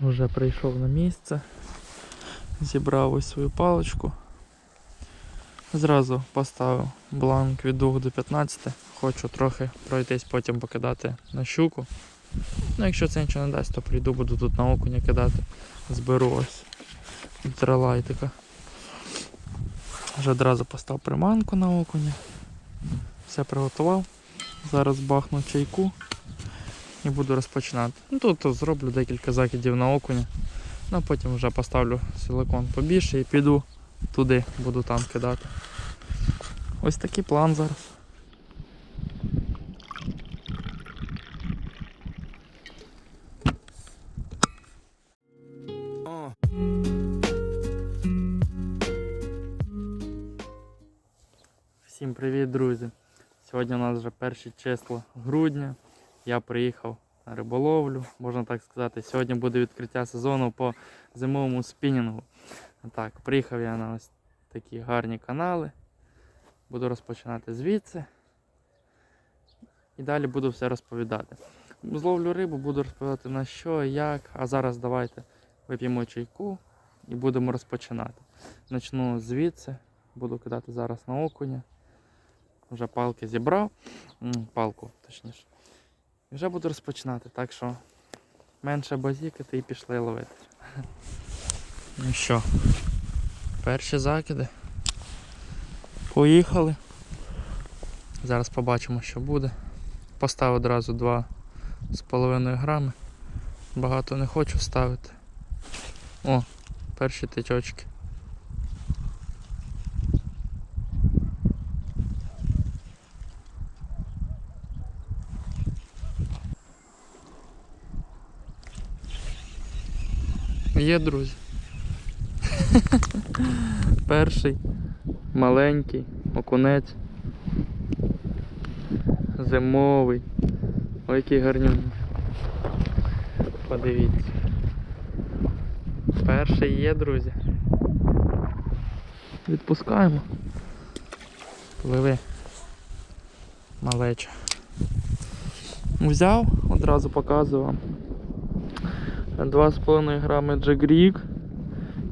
Вже прийшов на місце, зібрав ось свою паличку. Зразу поставив бланк від 2 до 15. Хочу трохи пройтись, потім покидати на щуку. Ну, якщо це нічого не дасть, то прийду, буду тут на окуня кидати. Зберу ось ультралайтика. Вже одразу поставив приманку на окуня. Все приготував. Зараз бахну чайку і буду розпочинати. Ну, тут, зроблю декілька закидів на окуня. Ну, а потім вже поставлю силикон побільше і піду туди, буду там кидати. Ось такий план зараз. Всім привіт, друзі! Сьогодні у нас вже перші числа грудня. Я приїхав на риболовлю, можна так сказати. Сьогодні буде відкриття сезону по зимовому спінінгу. Так, приїхав я на ось такі гарні канали. Буду розпочинати звідси. І далі буду все розповідати. Зловлю рибу, буду розповідати на що, як. А зараз давайте вип'ємо чайку і будемо розпочинати. Начну звідси, буду кидати зараз на окуня. Вже палки зібрав, палку точніше. Вже буду розпочинати, так що менше базікати і пішли ловити. Ну що, перші закиди. Поїхали. Зараз побачимо, що буде. Поставив одразу 2,5 грами. Багато не хочу ставити. О, перші течочки. Є, друзі. Перший маленький окунець. Зимовий. Ой, який гарнюний. Подивіться. Перший є, друзі. Відпускаємо. Пливи. Малеча. Взяв, одразу показую вам. 2,5 грами джегрік.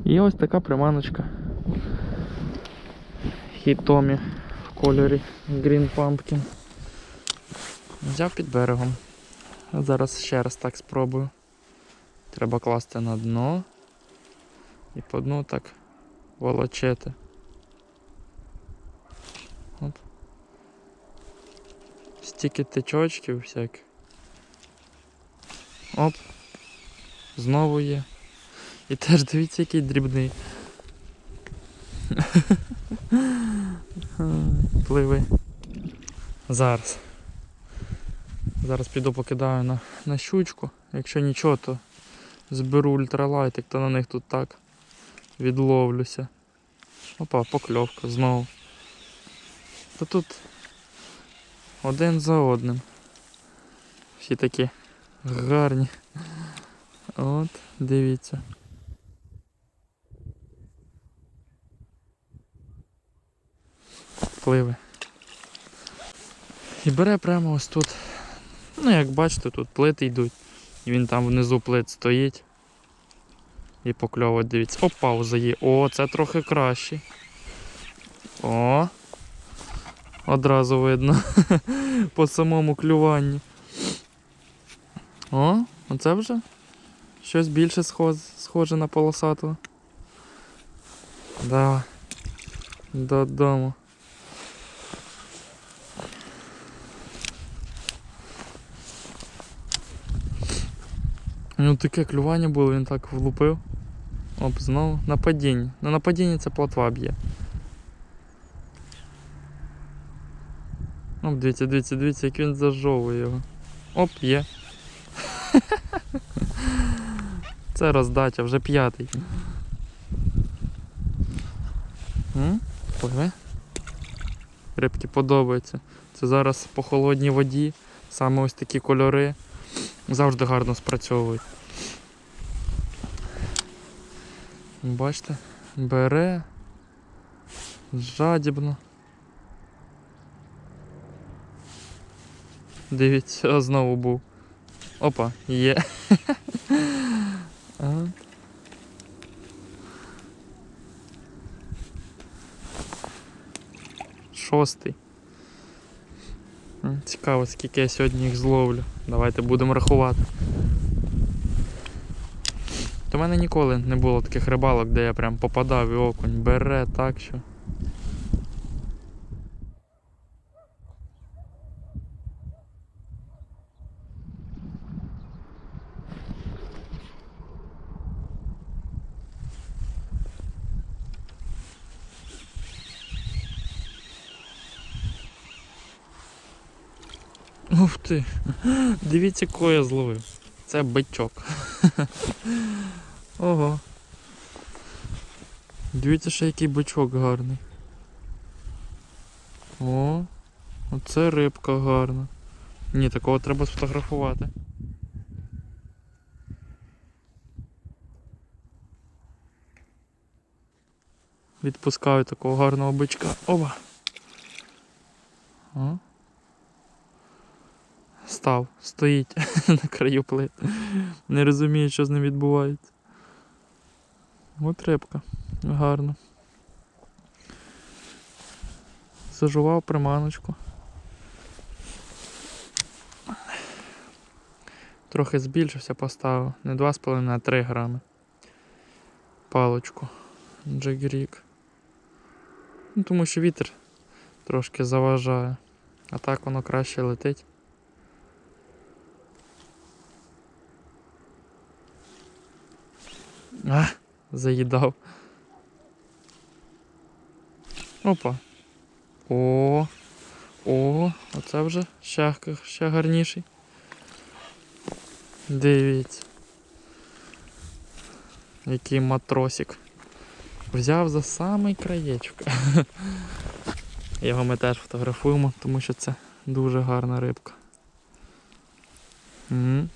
І ось така приманочка. Хітомі в кольорі Green Pumpkin. Взяв під берегом. Зараз ще раз так спробую. Треба класти на дно і по дну так волочити. Оп. Стільки течочків всяких. Оп. Знову є. І теж дивіться, який дрібний. Пливи. Зараз. Зараз піду покидаю на, на щучку. Якщо нічого, то зберу ультралайтик, то на них тут так відловлюся. Опа, покльовка знову. Та тут один за одним. Всі такі гарні. От, дивіться. Пливе. І бере прямо ось тут. Ну, як бачите, тут плити йдуть. І він там внизу плит стоїть. І покльовує, дивіться. О, пауза є. О, це трохи краще. О. Одразу видно. По самому клюванню. О, оце вже щось більше схоже, на полосатого. Давай. Додому. Ну таке клювання було, він так влупив. Оп, знову. На падінні. Ну на падінні це плотва б'є. Оп, дивіться, дивіться, дивіться, як він зажовує його. Оп, є. Це роздача, вже п'ятий. Пливе. Рибки подобаються. Це зараз по холодній воді, саме ось такі кольори завжди гарно спрацьовують. Бачите, бере жадібно. Дивіться, знову був. Опа, є. шостий. Цікаво, скільки я сьогодні їх зловлю. Давайте будемо рахувати. В мене ніколи не було таких рибалок, де я прям попадав і окунь бере так що. Ух ти! Дивіться, кого я зловив. Це бичок. Ого. Дивіться, ще який бичок гарний. О, оце рибка гарна. Ні, такого треба сфотографувати. Відпускаю такого гарного бичка. Опа. О. Став, стоїть на краю плит. Не розуміє, що з ним відбувається. От рибка. Гарно. Зажував приманочку. Трохи збільшився, поставив. Не 2,5, а 3 грами. Палочку. Джигрік. Ну, тому що вітер трошки заважає. А так воно краще летить. А, заїдав. Опа. О, о, оце вже ще, ще гарніший. Дивіться. Який матросик. Взяв за самий краєчок. Його ми теж фотографуємо, тому що це дуже гарна рибка.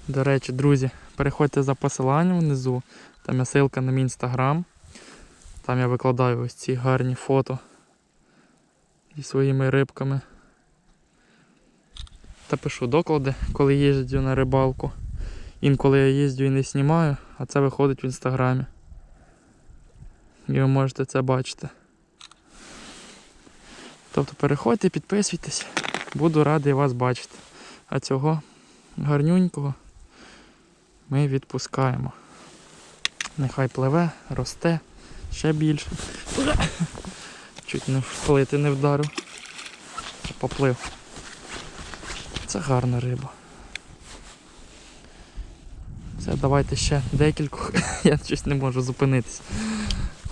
До речі, друзі, переходьте за посиланням внизу. Там є ссылка на мій інстаграм. Там я викладаю ось ці гарні фото зі своїми рибками. Та пишу доклади, коли їжджу на рибалку. Інколи я їздю і не знімаю, а це виходить в інстаграмі. І ви можете це бачити. Тобто переходьте, підписуйтесь, буду радий вас бачити. А цього гарнюнького ми відпускаємо. Нехай пливе, росте ще більше. Чуть не в плити не вдарив. Поплив. Це гарна риба. Це давайте ще декількох. Я щось не можу зупинитися.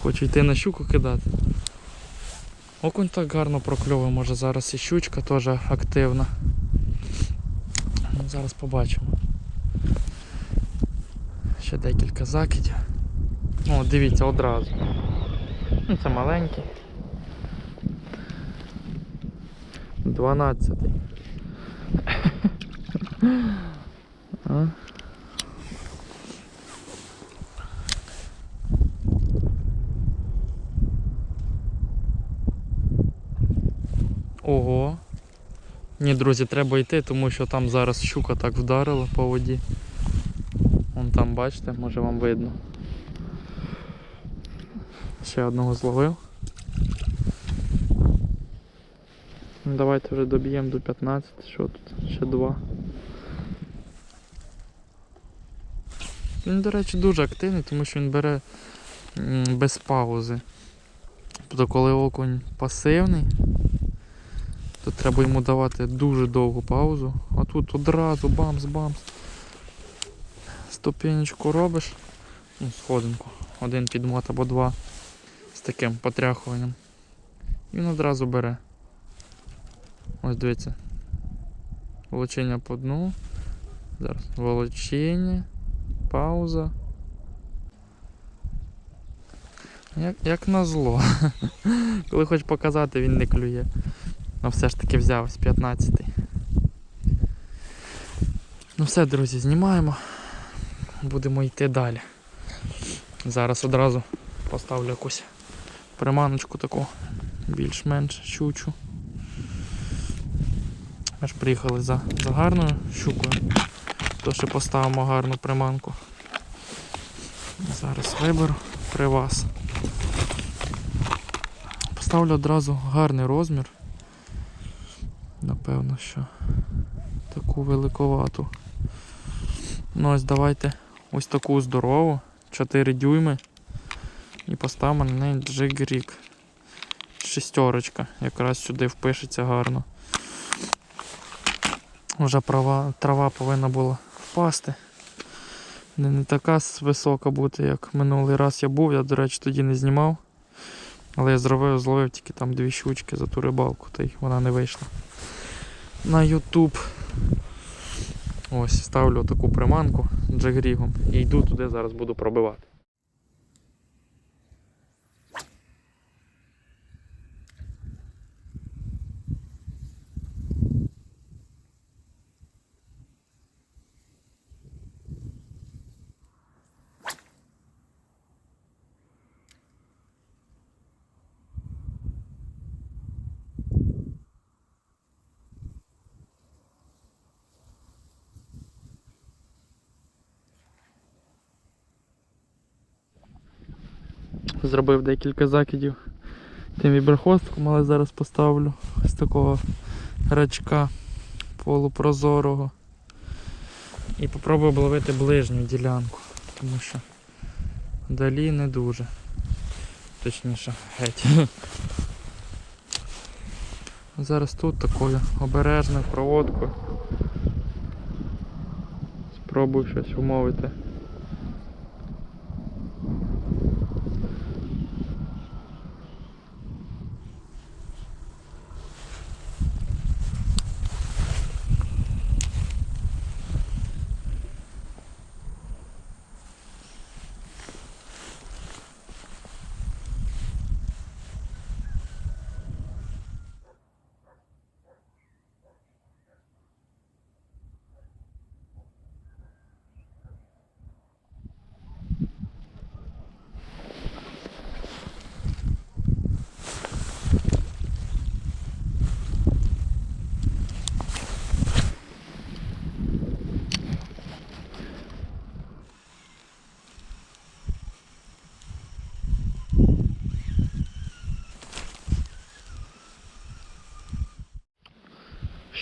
Хочу йти на щуку кидати. Окунь так гарно прокльовує, може зараз і щучка теж активна. Ну, Зараз побачимо. Ще декілька закидів. О, дивіться одразу. Ну, це маленький. 12. А? Ого. Ні, друзі, треба йти, тому що там зараз щука так вдарила по воді. Там, бачите, може вам видно. Ще одного зловив. Ну, Давайте вже доб'ємо до 15, що тут? Ще два. Він, до речі, дуже активний, тому що він бере без паузи. Тобто коли окунь пасивний, то треба йому давати дуже довгу паузу, а тут одразу бамс-бамс. Ступенечку робиш, ну, сходинку, один підмот або два з таким потряхуванням. І він одразу бере. Ось дивіться. Волочення по дну. Зараз. Волочення. Пауза. Як, як назло. Коли хоч показати, він не клює. Ну все ж таки взяв ось 15-й. Ну все, друзі, знімаємо. Будемо йти далі. Зараз одразу поставлю якусь приманочку таку більш-менш щучу. Ми ж приїхали за, за гарною щукою, то ще поставимо гарну приманку. Зараз виберу при вас. Поставлю одразу гарний розмір. Напевно, що таку великовату. Ну ось давайте ось таку здорову, 4 дюйми. І поставимо на неї джигрік. Шестерочка. Якраз сюди впишеться гарно. Вже права, трава повинна була впасти. Не, не така висока бути, як минулий раз я був. Я, до речі, тоді не знімав. Але я зловив, зловив тільки там дві щучки за ту рибалку, та й вона не вийшла. На YouTube. Ось, ставлю таку приманку джегрігом і йду туди, зараз буду пробивати. Зробив декілька закидів тим віброхвостиком, але зараз поставлю ось такого рачка полупрозорого. І попробую обловити ближню ділянку, тому що далі не дуже. Точніше, геть. Зараз тут такою обережною проводкою. Спробую щось умовити.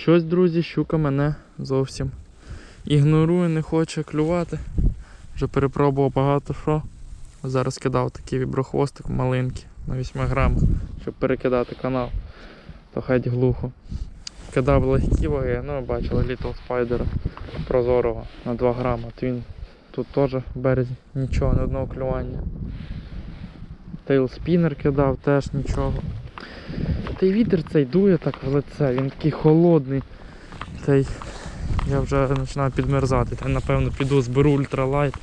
Щось, друзі, щука мене зовсім ігнорує, не хоче клювати. Вже перепробував багато що. Зараз кидав такий віброхвостик маленький на 8 грамах, щоб перекидати канал. То хай глухо. Кидав легкі ваги, ну бачили Little Spider прозорого на 2 грама. От він тут теж в березі нічого, ні одного клювання. Тейл спінер кидав, теж нічого. Та й вітер цей дує так в лице, він такий холодний. Та й я вже починаю підмерзати. Та напевно піду зберу ультралайт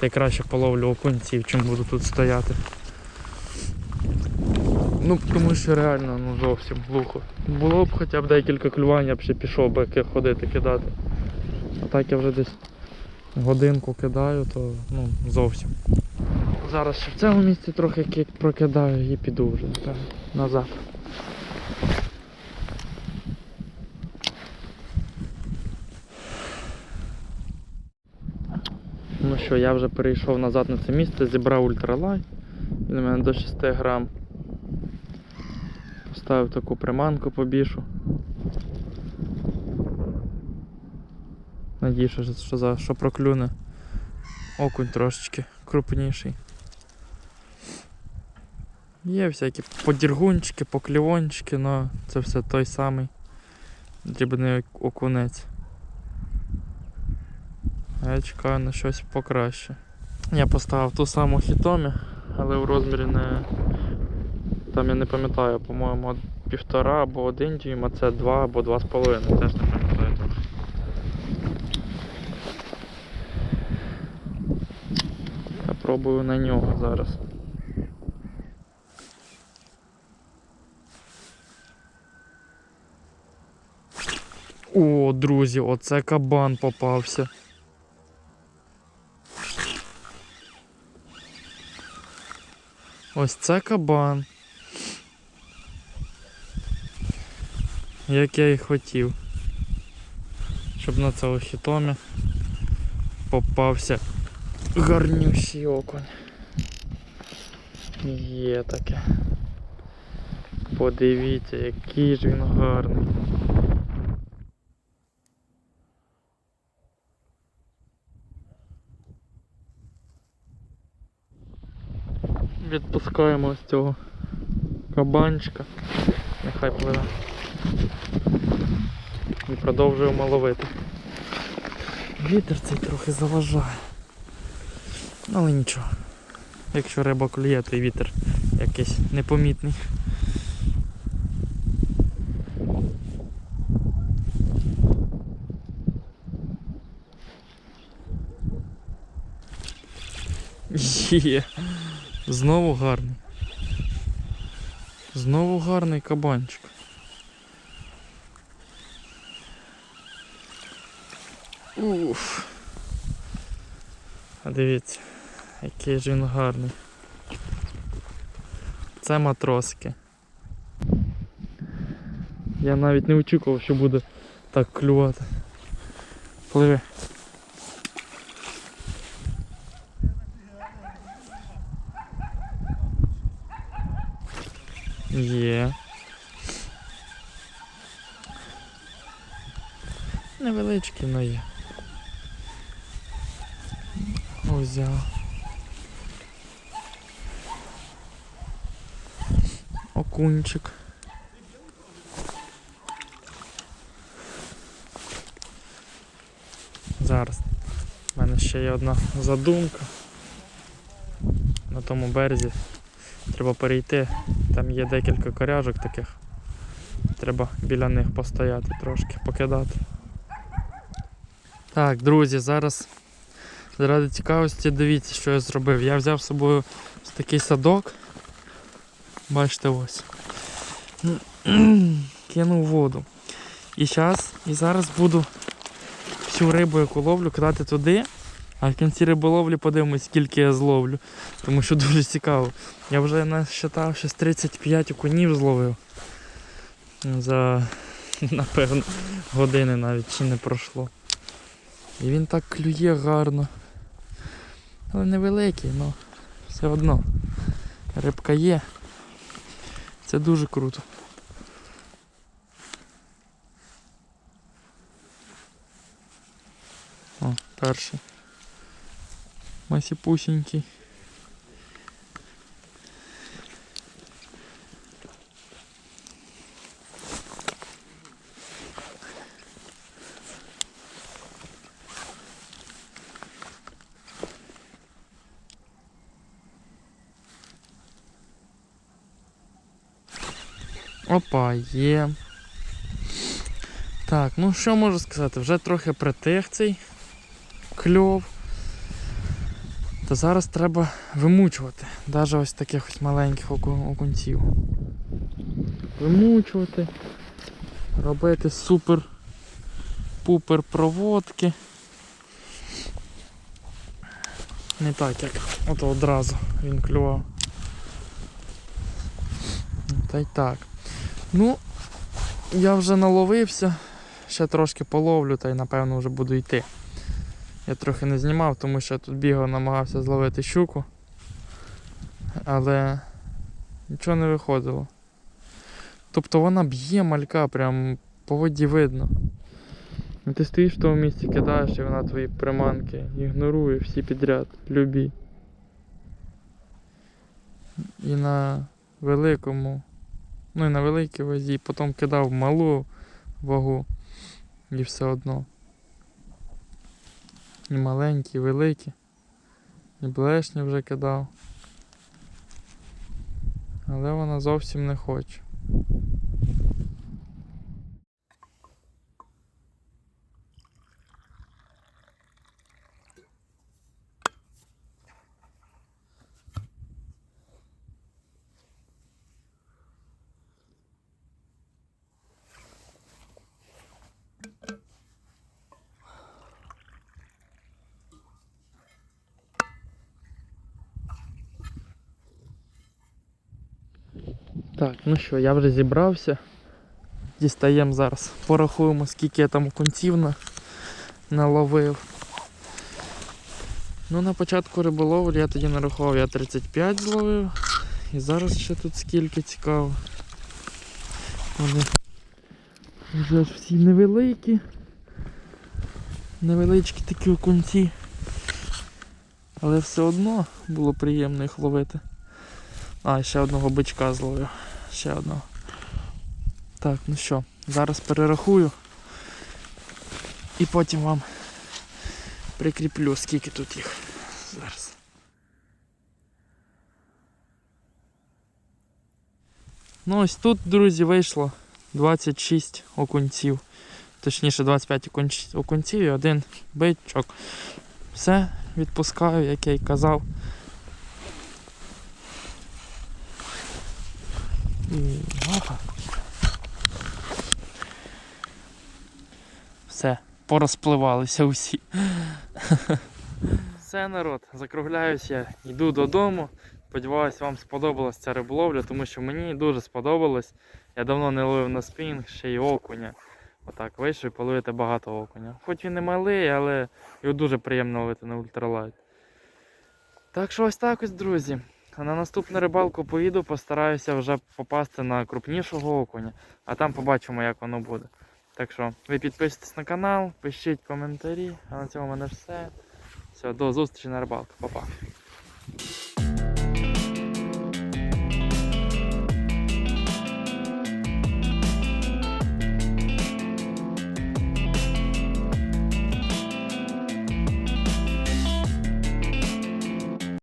та й краще половлю окунців, чим буду тут стояти. Ну, тому що реально ну, зовсім глухо. Було б хоча б декілька клювань, я б ще пішов би ходити кидати. А так я вже десь годинку кидаю, то ну, зовсім. Зараз ще в цьому місці трохи прокидаю і піду вже напевно, назад. Що, я вже перейшов назад на це місце, зібрав ультралайт. Він у мене до 6 грам. Поставив таку приманку побільшу. Надіюся, що, за, що проклюне окунь трошечки крупніший. Є всякі подіргунчики, поклівончики, але це все той самий дрібний окунець. А Я чекаю на щось покраще. Я поставив ту саму хітомі, але в розмірі не. Там я не пам'ятаю, по-моєму, півтора або один дюйм, а це два або два з половиною, теж не пам'ятаю трохи. Я пробую на нього зараз. О, друзі, оце кабан попався. Ось це кабан. Як я і хотів. Щоб на цьому хітомі попався гарнющий окунь. Є таке. Подивіться, який ж він гарний. Відпускаємо ось цього кабанчика. Нехай пливе. І продовжуємо ловити. Вітер цей трохи заважає. Але нічого. Якщо риба клює, то й вітер якийсь непомітний. Є. Знову гарний. Знову гарний кабанчик. Уф. Дивіться, який ж він гарний. Це матроски. Я навіть не очікував, що буде так клювати. Пливи. Є. Невеличкий, но є. Узяв. Окунчик. Зараз. У мене ще є одна задумка. На тому березі треба перейти. Там є декілька коряжок таких. Треба біля них постояти трошки, покидати. Так, друзі, зараз заради цікавості дивіться, що я зробив. Я взяв з собою ось такий садок. Бачите ось. Кинув воду. І зараз, і зараз буду всю рибу, яку ловлю, кидати туди. А в кінці риболовлі подивимось, скільки я зловлю. Тому що дуже цікаво. Я вже насчитав, що з 35 окунів зловив. За, напевно, години навіть чи не пройшло. І він так клює гарно. Але невеликий, але все одно. Рибка є. Це дуже круто. О, перший. Масіпусінький. Опа, є. Так, ну що можу сказати? Вже трохи притих цей кльов. То зараз треба вимучувати. Навіть ось таких ось маленьких окунців. Вимучувати. Робити супер-пупер проводки. Не так, як ото одразу він клював. Та й так. Ну, я вже наловився, ще трошки половлю та й напевно вже буду йти. Я трохи не знімав, тому що я тут бігав, намагався зловити щуку. Але нічого не виходило. Тобто вона б'є малька, прям по воді видно. І ти стоїш в тому місці, кидаєш, і вона твої приманки ігнорує всі підряд, любі. І на великому, ну і на великій вазі, потім кидав малу вагу і все одно. І маленькі, великі. І блешні вже кидав. Але вона зовсім не хоче. Так, ну що, я вже зібрався. Дістаємо зараз. Порахуємо, скільки я там окунців на... наловив. Ну, на початку риболовлі я тоді нарахував, я 35 зловив. І зараз ще тут скільки цікаво. Вони вже ж всі невеликі. Невеличкі такі окунці. Але все одно було приємно їх ловити. А, ще одного бичка зловив. Ще одного. Так, ну що, зараз перерахую. І потім вам прикріплю, скільки тут їх. Зараз. Ну ось тут, друзі, вийшло 26 окунців. Точніше 25 окунців і один бичок. Все, відпускаю, як я й казав. І... Ага. Все, порозпливалися усі. Все, народ, закругляюся, йду додому. Сподіваюсь, вам сподобалась ця риболовля, тому що мені дуже сподобалось. Я давно не ловив на спінг, ще й окуня. Отак вийшов і половити багато окуня. Хоч він не малий, але його дуже приємно ловити на ультралайт. Так що ось так ось, друзі. На наступну рибалку поїду, постараюся вже попасти на крупнішого окуня, а там побачимо, як воно буде. Так що ви підписуйтесь на канал, пишіть коментарі, а на цьому в мене все. Все, до зустрічі на рибалку. Па-па.